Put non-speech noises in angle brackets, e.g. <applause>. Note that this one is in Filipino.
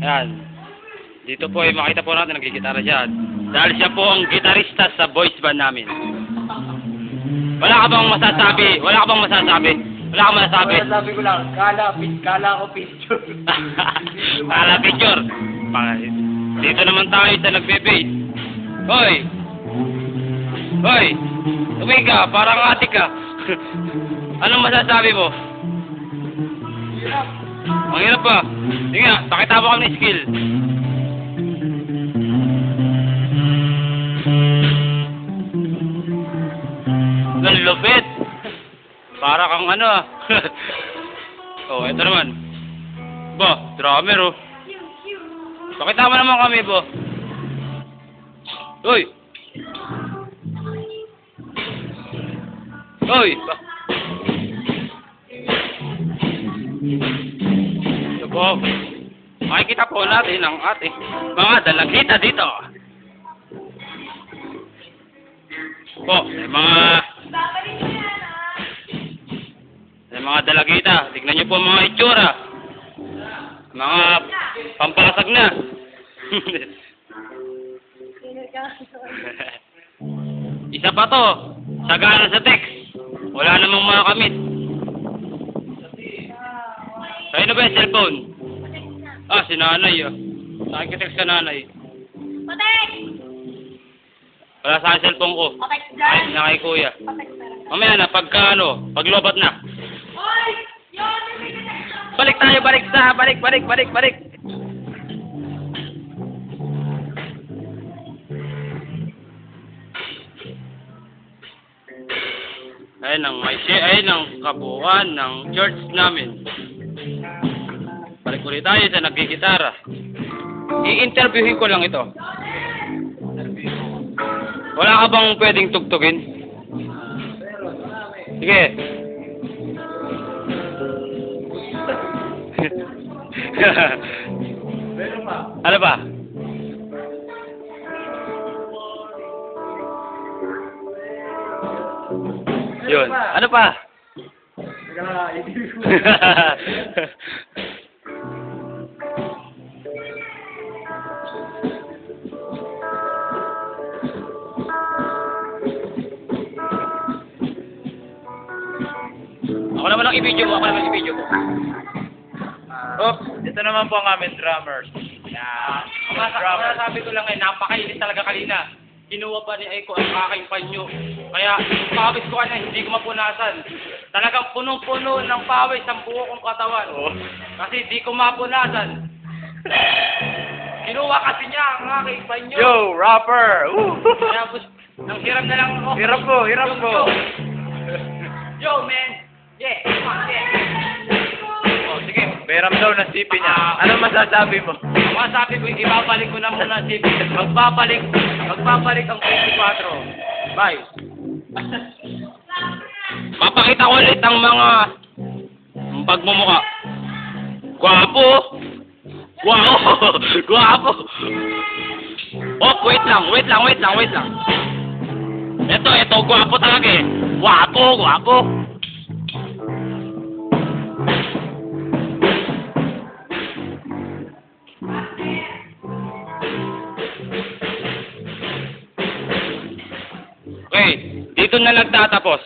Ayan. Dito po ay makita po natin nagigitara siya. Dahil siya po ang gitarista sa boys band namin. Wala ka bang masasabi? Wala ka bang masasabi? Wala ka masasabi? Sabi ko lang, kala, kala ko picture. <laughs> Para picture. Pa- Dito naman tayo sa nagbe-base. Hoy! Hoy! Tumingin ka, parang atik ka. <laughs> Anong masasabi mo? Ang hirap ba? Sige nga, pakita mo kami skill. Ang. Para kang ano ah. <laughs> oh, ito naman. Ba, drummer oh. Pakita mo naman kami, bo. Uy! Uy! Ba- Po. Makikita po natin ang ating mga dalagita dito. Po, may mga may mga dalagita. Tignan niyo po mga itsura. Mga pampasag na. <laughs> Isa pa to. Sagana sa text. Wala namang mga kamit. Sa'yo na ba yung cellphone? Ah, si nanay ah. Nakikitext ka nanay. Patek! Wala sa akin cellphone ko. Patek Ay, dyan! na kay kuya. Mamaya na, pagka ano, paglobat na. Hoy! Yun! Balik tayo, balik sa, balik, balik, balik, balik. Ayun ang may ayun ang kabuuan ng church namin. Balik ulit tayo sa nagkikitara. I-interviewin ko lang ito. Wala ka bang pwedeng tugtugin? Sige. Pa. <laughs> ano ba? Yun. Ano pa? Teka, i-review <laughs> ako naman ang i-video mo. Ako naman i-video mo. Oh, ito naman po ang aming drummers. Yeah. Ang masasabi ko lang ay napakainit talaga kanina. Kinuha pa ni Aiko ang aking panyo. Kaya yung pawis ko kanina hindi ko mapunasan. Talagang punong-puno ng pawis ang buo kong katawan. Oh. Kasi di ko mapunasan. Kinuha kasi niya ang aking panyo. Yo, rapper! Woo! Kaya nang hiram na lang ako. Hirap ko, hirap ko. Yo, man. Yeah, come on, yeah. Oh, sige. Beram daw na sipi niya. Ah. Ano masasabi mo? Ang masabi ko, ibabalik ko na muna si Magbabalik, magbabalik ang 24. Bye. Papakita ko ulit ang mga pagmumuka. Gwapo! Wow! <laughs> Gwapo! Oh, wait lang, wait lang, wait lang, wait lang. Ito, ito, gwapo talaga eh. Gwapo, gwapo. Okay, dito na nagtatapos.